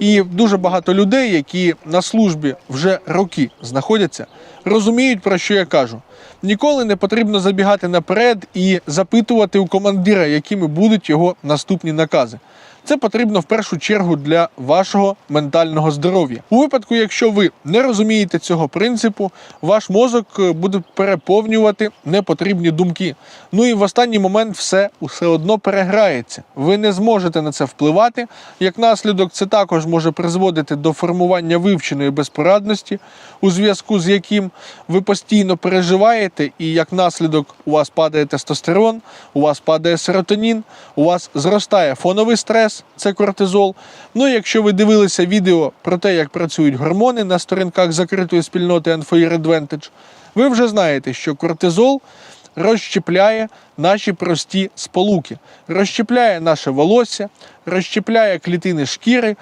І дуже багато людей, які на службі вже роки знаходяться, розуміють, про що я кажу. Ніколи не потрібно забігати наперед і запитувати у командира, якими будуть його наступні накази. Це потрібно в першу чергу для вашого ментального здоров'я. У випадку, якщо ви не розумієте цього принципу, ваш мозок е, буде переповнювати непотрібні думки. Ну і в останній момент все все одно переграється. Ви не зможете на це впливати. Як наслідок, це також може призводити до формування вивченої безпорадності, у зв'язку з яким ви постійно переживаєте, і як наслідок у вас падає тестостерон, у вас падає серотонін, у вас зростає фоновий стрес, це кортизол. Ну і якщо ви дивилися відео про те, як працюють гормони на сторінках закритої спільноти Unfair Advantage, ви вже знаєте, що кортизол розщепляє наші прості сполуки, розщепляє наше волосся, розщепляє клітини шкіри,